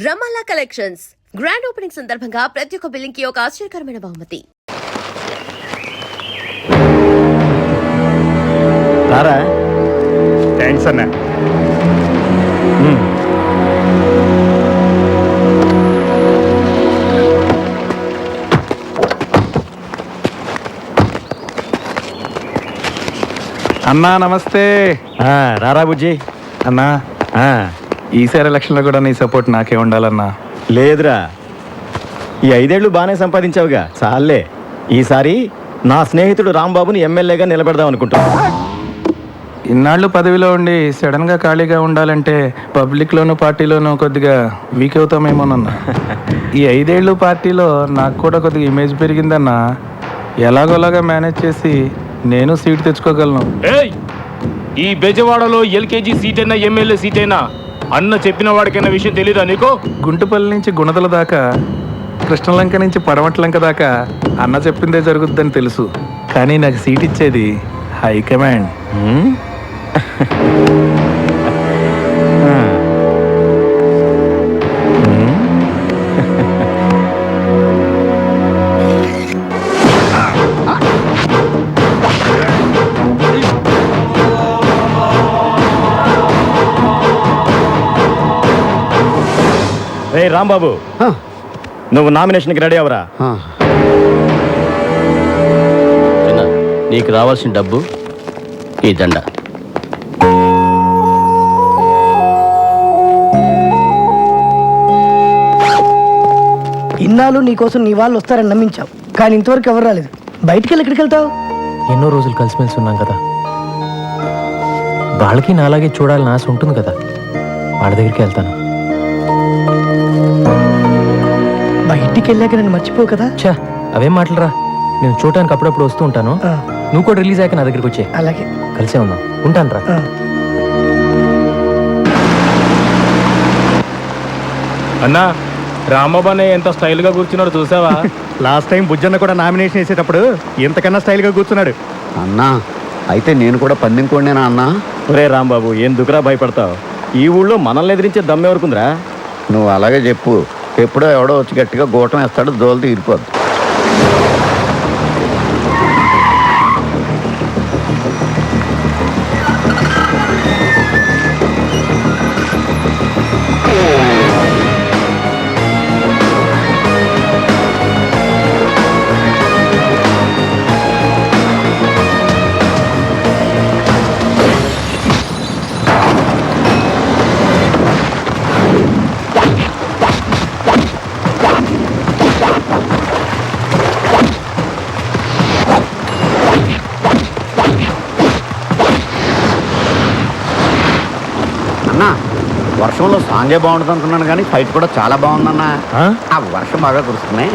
రమాలా collections. Grand opening సందర్భంగా ప్రతి ఒక్క బిల్లింగ్కి ఒక ఆశ్చర్యకరమైన బహుమతి. రారా థ్యాంక్స్ అన్న నమస్తే. ఆ, రారా బుజ్జి. అన్నా. ఆ, ఈసారి ఎలక్షన్లో కూడా నీ సపోర్ట్ నాకే ఉండాలన్నా. లేదురా. ఈ ఐదేళ్ళు బాగానే సంపాదించావుగా. చాలే. ఈసారి నా స్నేహితుడు రాంబాబుని ఎమ్మెల్యేగా నిలబెడదాం అనుకుంటున్నా. ఇన్నాళ్ళు పదవిలో ఉండి సడన్గా ఖాళీగా ఉండాలంటే పబ్లిక్ లోను పార్టీలోనూ కొద్దిగా వీక్ అవుతామేమోనన్నా. ఈ ఐదేళ్ళు పార్టీలో నాకు కూడా కొద్దిగా ఇమేజ్ పెరిగిందన్నా. ఎలాగోలాగా మేనేజ్ చేసి నేను సీట్ తెచ్చుకోగలను. ఏయ్! ఈ బెజవాడలో ఎల్కేజీ సీట్ అయినా ఎమ్మెల్యే సీట్ అయినా అన్న చెప్పిన వాడికైనా విషయం తెలీదా నీకు? గుంటుపల్లి నుంచి గుణదల దాకా కృష్ణలంక నుంచి పడమట్లంక దాకా అన్న చెప్పిందే జరుగుద్దని తెలుసు. కానీ నాకు సీట్ ఇచ్చేది హైకమాండ్ రే రాంబాబు. నువ్వు నామినేషన్కి రెడీ అవరా నీకు రావాల్సిన డబ్బు ఈ దండ ఇన్నాళ్ళు నీకోసం నీ వాళ్ళు వస్తారని నమ్మించావు. కానీ ఇంతవరకు ఎవరు రాలేదు. బయటికి వెళ్ళి ఎక్కడికి వెళ్తావు? ఎన్నో రోజులు కలిసిమెలిసి ఉన్నాం కదా. వాళ్ళకి నాలాగే చూడాలని ఆశ ఉంటుంది కదా. వాళ్ళ దగ్గరికి వెళ్తాను. బయటికి వెళ్ళాక నన్ను మర్చిపోవు కదా? ఛా అవేం మాటలరా? నేను చూడటానికి అప్పుడప్పుడు వస్తూ ఉంటాను. ఆ, నువ్వు కూడా రిలీజ్ అయ్యాక నా దగ్గరికి వచ్చే అలాగే. కలిసే ఉందాం. ఉంటాను రా ఆ. అన్నా రామబానే ఎంత స్టైల్గా కూర్చున్నాడు చూసావా? లాస్ట్ టైం బుజ్జన్న కూడా నామినేషన్ వేసేటప్పుడు ఇంతకన్నా స్టైల్గా కూర్చున్నాడు. అన్నా అయితే నేను కూడా పందెం కోడినేనా అన్నా? ఒరే రాంబాబు ఏం దుకురా భయపడతావు? ఈ ఊళ్ళో మనల్ని ఎదిరించే దమ్మెవరకుందిరా నువ్వు అలాగే చెప్పు. ఎప్పుడో ఎవడో వచ్చి గట్టిగా గోటం వేస్తాడు దోలు తీరిపోద్ది. వర్షంలో సాంగే బాగుంటుంది అనుకున్నాను కానీ ఫైట్ కూడా చాలా బాగుందన్నా? ఆ వర్షం బాగా కురుస్తున్నాయి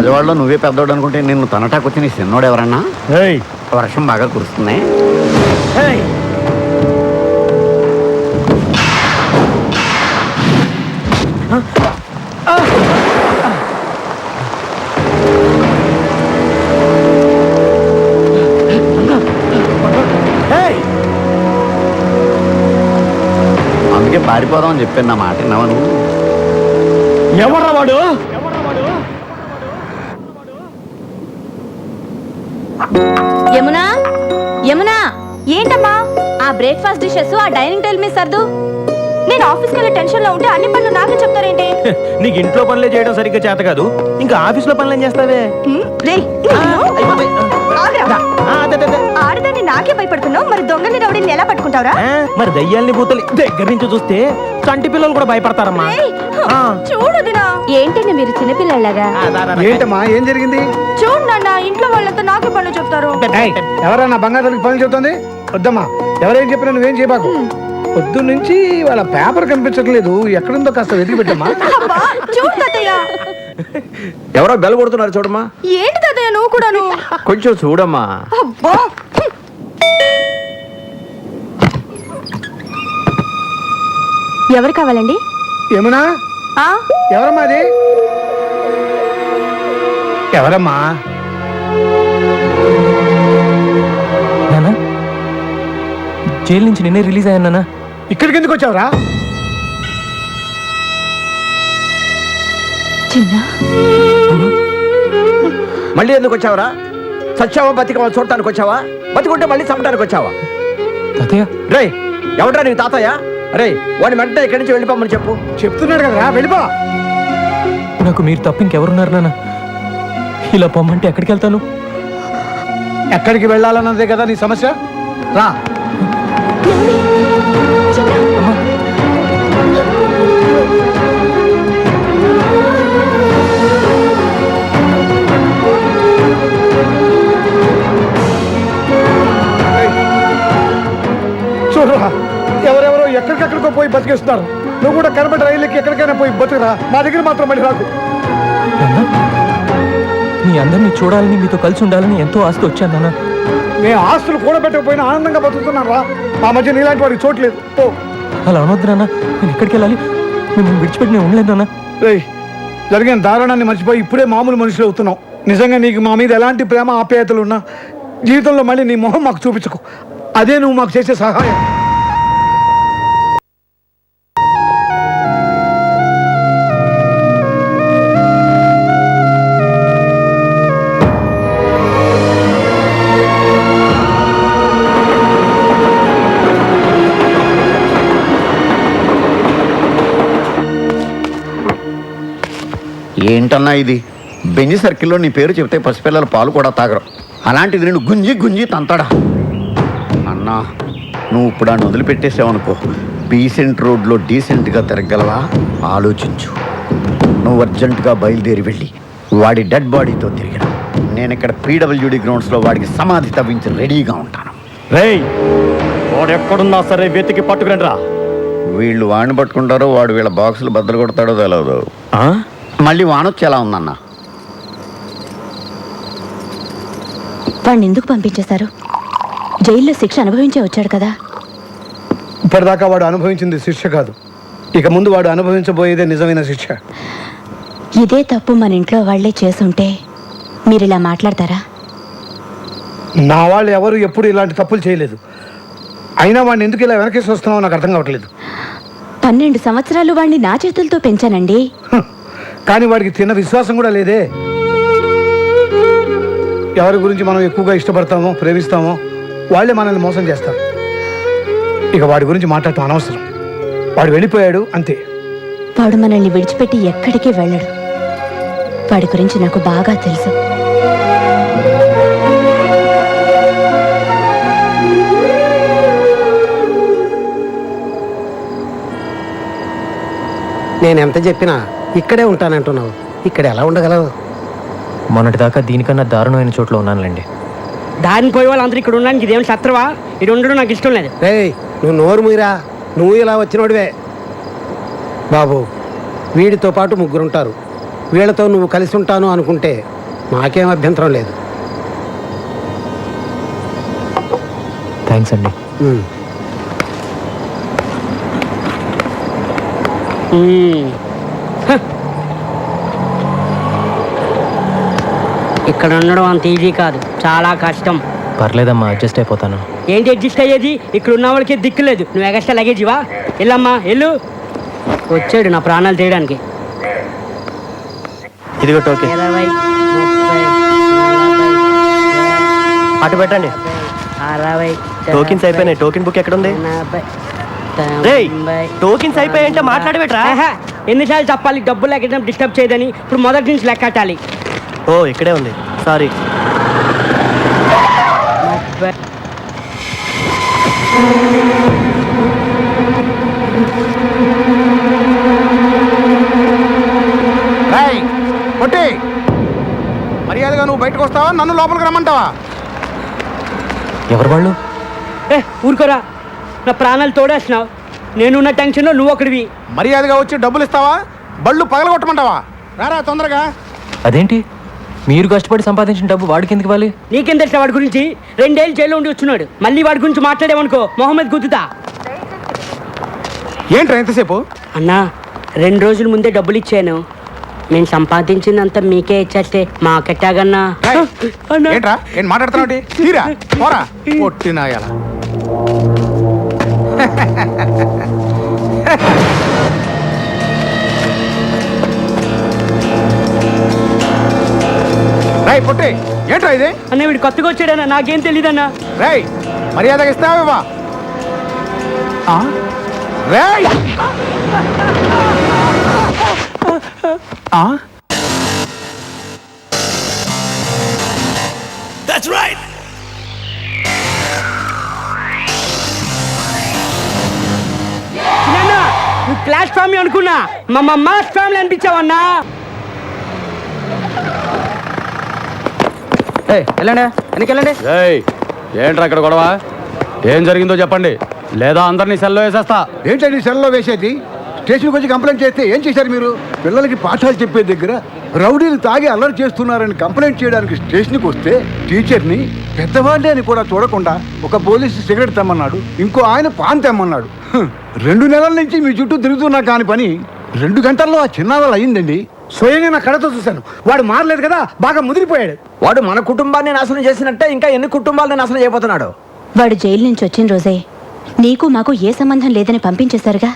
పెద్దవాళ్ళు నువ్వే పెద్దవాడు అనుకుంటే నిన్ను తనటాకు వచ్చి నీ చిన్నోడు ఎవరన్నా వర్షం బాగా కురుస్తుంది. అందుకే పారిపోదామని చెప్పాను నా మాట నవను ఎవరు ఎవరా వాడు? యమునా? యమునా ఏంటమ్మా? ఆ బ్రేక్ఫాస్ట్ డిషెస్ ఆ డైనింగ్ టేబుల్ మీద సర్దు. నేను ఆఫీస్కి వెళ్ళే టెన్షన్లో ఉంటే అన్ని పనులు నాకే చెప్తారేంటి? నీకు ఇంట్లో పనులే చేయడం సరిగ్గా చేత కాదు. ఇంకా ఆఫీస్లో పనులు ఏం చేస్తావే? రేయ్, ఆగ్రా. ఆడదాన్ని నాకే భయపడుతున్నావు మరి దొంగని రౌడీని ఎలా పట్టుకుంటావురా? ఆ, మరి దయ్యాల్ని భూతల్ని దగ్గర నుంచి చూస్తే చంటి పిల్లలు కూడా భయపడతారమ్మా. రేయ్, చూడు దినా. ఏంటండి మీరు చిన్నపిల్లలాగా. ఏంటమ్మా ఏం జరిగింది? చూడు నాన్న ఇంట్లో వాళ్ళంతా నాకే పనులు చెప్తారు. ఎవరన్నా బంగారు పనులు చెబుతుంది వద్దమ్మా ఎవరేం చెప్పినా నువ్వేం చేయబాకు. పొద్దు నుంచి వాళ్ళ పేపర్ కనిపించట్లేదు. ఎక్కడుందో కాస్త వెతికి పెట్టమ్మా. అబ్బా, చూడు తాతయ్య. ఎవరో బెల్ కొడుతున్నారు చూడమ్మా. ఏంటి తాతయ్య నువ్వు కూడాను? కొంచెం చూడమ్మా. అబ్బా. ఎవరు కావాలండి? యమునా ఆ ఎవరమ్మా అది? ఎవరమ్మా? నానా జైలు నుంచి నిన్నే రిలీజ్ అయ్యాను నానా. ఇక్కడికి ఎందుకు వచ్చావురా? చిన్న. మళ్ళీ ఎందుకు వచ్చావరా? సచ్చావా బతికవా చూడటానికి వచ్చావా? బతికుంటే మళ్ళీ చంపడానికి వచ్చావా? తాతయ్య. రే ఎవడ్రా నీకు తాతయ్య? రే వాడిని వెంటనే ఇక్కడి నుంచి వెళ్ళిపోమని చెప్పు. చెప్తున్నాడు కదరా వెళ్ళిపో. నాకు మీరు తప్ప ఇంకెవరున్నారు నాన్న? ఇలా పొమ్మంటే ఎక్కడికి వెళ్తాను? ఎక్కడికి వెళ్ళాలన్నదే కదా నీ సమస్య? రా. బతికేస్తున్నారు నువ్వు కూడా కనబడి రైలుకి ఎక్కడికైనా పోయి బతుకురా. మా దగ్గర మాత్రం మళ్ళీ రాకు. మీ అందరినీ చూడాలని మీతో కలిసి ఉండాలని ఎంతో ఆస్తి వచ్చాను నాన్న. మేము ఆస్తులు కూడబెట్టకపోయినా ఆనందంగా బతుకుతున్నాం రా మా మధ్య నీలాంటి వాడికి చోట్లేదు ఓ అలా అనొద్దు నాన్న. నేను ఎక్కడికి వెళ్ళాలి? మిమ్మల్ని విడిచిపెట్టి నేను ఉండలేదు నాన్న. రేయ్ జరిగిన దారుణాన్ని మర్చిపోయి ఇప్పుడే మామూలు మనుషులు అవుతున్నావు. నిజంగా నీకు మా మీద ఎలాంటి ప్రేమ ఆప్యాయతలు ఉన్నా జీవితంలో మళ్ళీ నీ మొహం మాకు చూపించకు. అదే నువ్వు మాకు చేసే సహాయం. ఏంటన్నా ఇది? బెంజి సర్కిల్లో నీ పేరు చెప్తే పసిపిల్లల పాలు కూడా తాగరు. అలాంటిది నేను గుంజి గుంజి తంతాడా. అన్నా నువ్వు ఇప్పుడు ఆయన వదిలిపెట్టేసావనుకో డీసెంట్ రోడ్లో డీసెంట్గా తిరగలవా ఆలోచించు. నువ్వు అర్జెంటుగా బయలుదేరి వెళ్ళి వాడి డెడ్ బాడీతో తిరిగిన నేను ఇక్కడ పీడబ్ల్యూడి గ్రౌండ్స్లో వాడికి సమాధి తవ్వించి రెడీగా ఉంటాను. రేయ్ వాడు ఎక్కడున్నా సరే వెతికి పట్టుకురండి రా వీళ్ళు వాడిని పట్టుకుంటారో వాడు వీళ్ళ బాక్సులు బద్దలు కొడతాడో తెలియదు మళ్ళీ వానొచ్చి ఎలా ఉందన్నా? వాడిని ఎందుకు పంపించేశారు? జైల్లో శిక్ష అనుభవించే వచ్చాడు కదా. ఇప్పటిదాకా వాడు అనుభవించింది శిక్ష కాదు. ఇక ముందు వాడు అనుభవించబోయేదే నిజమైన శిక్ష. ఇదే తప్పు మన ఇంట్లో వాళ్ళే చేసుంటే మీరు ఇలా మాట్లాడతారా? నా వాళ్ళు ఎవరు ఎప్పుడు ఇలాంటి తప్పులు చేయలేదు. అయినా వాడిని ఎందుకు ఇలా వెనకేసి వస్తున్నావో నాకు అర్థం కావట్లేదు. పన్నెండు సంవత్సరాలు వాడిని నా చేతులతో పెంచానండి. కానీ వాడికి తిన్న విశ్వాసం కూడా లేదే. ఎవరి గురించి మనం ఎక్కువగా ఇష్టపడతామో ప్రేమిస్తామో వాళ్ళే మనల్ని మోసం చేస్తారు. ఇక వాడి గురించి మాట్లాడటం అనవసరం. వాడు వెళ్ళిపోయాడు అంతే. వాడు మనల్ని విడిచిపెట్టి ఎక్కడికి వెళ్ళడు. వాడి గురించి నాకు బాగా తెలుసు. నేను ఎంత చెప్పినా ఇక్కడే ఉంటానంటున్నావు. ఇక్కడ ఎలా ఉండగలవు? మొన్నటిదాకా దీనికన్నా దారుణమైన చోట్ల ఉన్నానులేండి. దారిని పోయే వాళ్ళందరూ ఇక్కడ ఉండడానికి ఇదేం శత్రువా? ఇది ఉండడం నాకు ఇష్టం లేదు. రే నువ్వు నోరు మీరా నువ్వు ఇలా వచ్చినోడివే. బాబు వీడితో పాటు ముగ్గురు ఉంటారు వీళ్ళతో నువ్వు కలిసి ఉంటాను అనుకుంటే నాకేం అభ్యంతరం లేదు. థ్యాంక్స్ అండి. ఉమ్. ఇక్కడ ఉండడం అంత ఈజీ కాదు. చాలా కష్టం. పర్లేదమ్మా అడ్జస్ట్ అయిపోతాను. ఏంటి అడ్జస్ట్ అయ్యేది? ఇక్కడ ఉన్న వాళ్ళకి దిక్కు లేదు. నువ్వు ఎగస్ట్రా లగేజ్ ఇవా వెళ్ళమ్మా వెళ్ళు. వచ్చాడు నా ప్రాణాలు తీయడానికి. ఇదిగో టోకెన్. ఇరవై ముప్పై అటు పెట్టండి. అరవై టోకెన్స్ అయిపోయినాయి. టోకెన్ బుక్ ఎక్కడ ఉంది ఎనభై రేయ్ తొంభై టోకెన్స్ అయిపోయాయంటే మాట్లాడబెట్రా. ఆహా, ఎన్నిసార్లు చెప్పాలి డబ్బులు లెక్కడం డిస్టర్బ్ చేయదని. ఇప్పుడు మొదటి నుంచి లెక్కటాలి ఓ ఇక్కడే ఉంది. సారీ కొట్టి మర్యాదగా నువ్వు బయటకు వస్తావా? నన్ను లోపలికి రమ్మంటావా? ఎవరు వాళ్ళు? ఏ ఊరుకోరా. నా ప్రాణాలు తోడేస్తున్నావు. నేనున్న టెన్షన్లో నువ్వు ఒకడివి. మర్యాదగా వచ్చి డబ్బులు ఇస్తావా? బళ్ళు పగలగొట్టమంటావా? రారా తొందరగా. అదేంటి? మీరు కష్టపడి సంపాదించిన డబ్బు వాడికి ఎందుకు ఇవ్వాలి? నీకేం తెలుసా వాడి గురించి? రెండేళ్ళు జైల్లో ఉండి వచ్చున్నాడు మళ్ళీ వాడి గురించి మాట్లాడేవనుకో మొహమ్మద్ గుద్దుతా. ఏంట్రా ఎంతసేపు అన్నా రెండు రోజుల ముందే డబ్బులు ఇచ్చాను. నేను సంపాదించిందంతా మీకే ఇచ్చేస్తే మాకెట్టాగన్నా? ఏంట్రా? ఏం మాట్లాడుతున్నావు తీరా పోరా. పొట్టినాయాల. రాయ్ పొట్టి ఏంట్రా ఇది? అన్న వీడు కొత్తగా వచ్చాడన్నా నాకేం తెలియదన్నా రేయ్ మర్యాదగా ఇస్తావా రేయ్! ఆ? క్లాస్ ఫ్యామిలీ అనుకున్నా. మా మా మాస్ ఫ్యామిలీ అనిపించావన్నా. వెళ్ళండి. వెనక్కి వెళ్ళండి. ఏంట్రా ఇక్కడ గొడవ? ఏం జరిగిందో చెప్పండి. లేదా అందరినీ సెల్లో వేసేస్తా. ఏంటండి సెల్లో వేసేది? స్టేషన్కి వచ్చి కంప్లైంట్ చేస్తే ఏం చేశారు మీరు? పిల్లలకి పాఠాలు చెప్పే దగ్గర రౌడీలు తాగి అల్లరి చేస్తున్నారని కంప్లైంట్ చేయడానికి స్టేషన్కి వస్తే టీచర్ని పెద్దవాళ్ళే అని కూడా చూడకుండా ఒక పోలీసు సిగరెట్ తెమ్మన్నాడు ఇంకో ఆయన పాన్ తెమ్మన్నాడు. రెండు నెలల నుంచి మీ చుట్టూ తిరుగుతున్నా కాని పని రెండు గంటల్లో ఆ చిన్నావాళ్ళు అయ్యిందండి. స్వయంగా నా కళతో చూశాను. వాడు మారలేదు కదా బాగా ముదిరిపోయాడు. వాడు మన కుటుంబాన్ని నాశనం చేసినట్టే ఇంకా ఎన్ని కుటుంబాలను నాశనం చేయబోతున్నాడు? వాడు జైలు నుంచి వచ్చిన రోజే నీకు మాకు ఏ సంబంధం లేదని పంపించేశారుగా?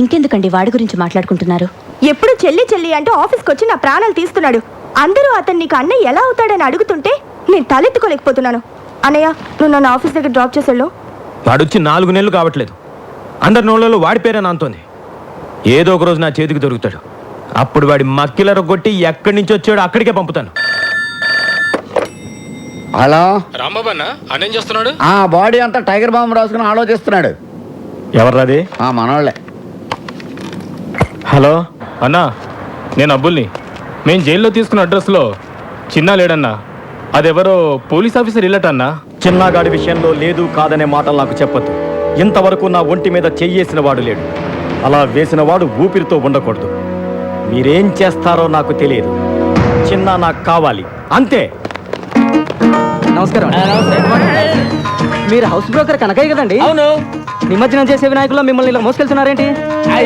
ఇంకెందుకండి వాడి గురించి మాట్లాడుకుంటున్నారు? ఎప్పుడు చెల్లి చెల్లి అంటూ ఆఫీస్కి వచ్చి నా ప్రాణాలు తీస్తున్నాడు. అందరూ అతను నీకు అన్నయ్య ఎలా అవుతాడని అడుగుతుంటే నేను తలెత్తుకోలేకపోతున్నాను. అన్నయ్య నువ్వు నన్ను ఆఫీస్ దగ్గర డ్రాప్ చేసాడు వాడొచ్చి నాలుగు నెలలు కావట్లేదు. అందరి నోళ్ళలో వాడి పేరే నాంతోంది. ఏదో ఒక రోజు నా చేతికి దొరుకుతాడు. అప్పుడు వాడి మక్కిల రొగ్గొట్టి ఎక్కడి నుంచి వచ్చాడో అక్కడికే పంపుతాను. హలో? రాంబాబు అన్న అన్నేం చేస్తున్నాడు? ఆ బాడీ అంతా టైగర్ బాంబు రాసుకుని ఆలోచిస్తున్నాడు. ఎవర్రాది ఆ మనోళ్ళే. హలో? అన్నా నేను అబ్బుల్ని. మేము జైల్లో తీసుకున్న అడ్రస్లో చిన్న లేడన్నా. అదెవరో పోలీస్ ఆఫీసర్ ఇల్లటన్నా. చిన్నగాడి విషయంలో లేదు కాదనే మాటలు నాకు చెప్పద్దు. ఇంతవరకు నా ఒంటి మీద చెయ్యేసిన వాడు లేడు. అలా వేసిన వాడు ఊపిరితో ఉండకూడదు. మీరేం చేస్తారో నాకు తెలియదు. చిన్న నాకు కావాలి. అంతే. నమస్కారం మీరు హౌస్ బ్రోకర్ కనకయ్య కదండి? అవును. నిమజ్జనం చేసే వినాయకుల్లో మిమ్మల్ని ఇలా మోసుకెళ్తున్నారేంటి?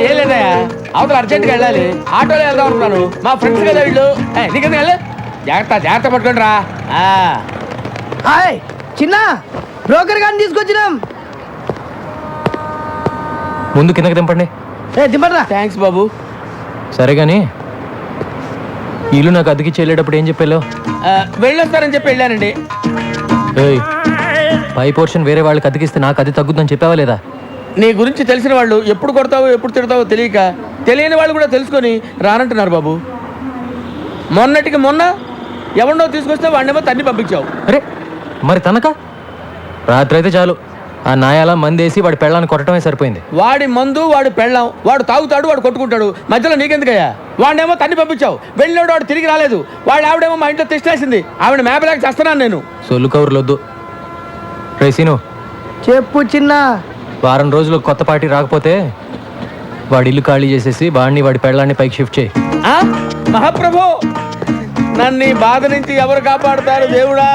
ఏం లేదయ్యా. అవతల అర్జెంట్గా వెళ్ళాలి. ఆటోలో వెళ్దాం అనుకున్నాను. మా ఫ్రెండ్స్ కదా వీళ్ళు. ఏ, నీకెందుకు వెళ్ళు. జాగ్రత్త జాగ్రత్త పట్టుకోండి రా ఆ. హాయ్ చిన్న బ్రోకర్ గారిని తీసుకొచ్చినాం. ముందు కిందకి దింపండి. ఏ దింపట్రా థ్యాంక్స్ బాబు. సరే కానీ ఇల్లు నాకు అద్దెకి చెల్లేటప్పుడు ఏం చెప్పాలో? వెళ్ళొస్తారని చెప్పి వెళ్ళానండి. పై పోర్షన్ వేరే వాళ్ళకి అద్దెకిస్తే నాకు అది తగ్గుద్దని చెప్పావా లేదా? నీ గురించి తెలిసిన వాళ్ళు ఎప్పుడు కొడతావో ఎప్పుడు తిడతావో తెలియక తెలియని వాళ్ళు కూడా తెలుసుకొని రానంటున్నారు బాబు. మొన్నటికి మొన్న ఎవరినో తీసుకొస్తే వాడినేమో తన్ని పంపించావు. అరే మరి తనక? రాత్రి అయితే చాలు. ఆ నాయాల మందేసి వాడి పెళ్ళాన్ని కొట్టడమే సరిపోయింది. వాడి మందు వాడు పెళ్ళాం వాడు తాగుతాడు వాడు కొట్టుకుంటాడు. మధ్యలో నీకెందుకయ్యా? వాడినేమో తన్ని పంపించావు. వెళ్ళినాడు వాడు తిరిగి రాలేదు. వాడు ఆవిడేమో మా ఇంట్లో తెచ్చేసింది ఆవిడ మేపలేక చేస్తున్నాను నేను. సొల్లు కవర్లొద్దు రేసీను చెప్పు చిన్న. వారం రోజులు కొత్త పార్టీ రాకపోతే వాడి ఇల్లు ఖాళీ చేసేసి వాడిని వాడి పెళ్ళాన్ని పైకి షిఫ్ట్ చేయి. ఆ? మహాప్రభు! నన్ను ఈ బాధ నుంచి ఎవరు కాపాడుతారు దేవుడా?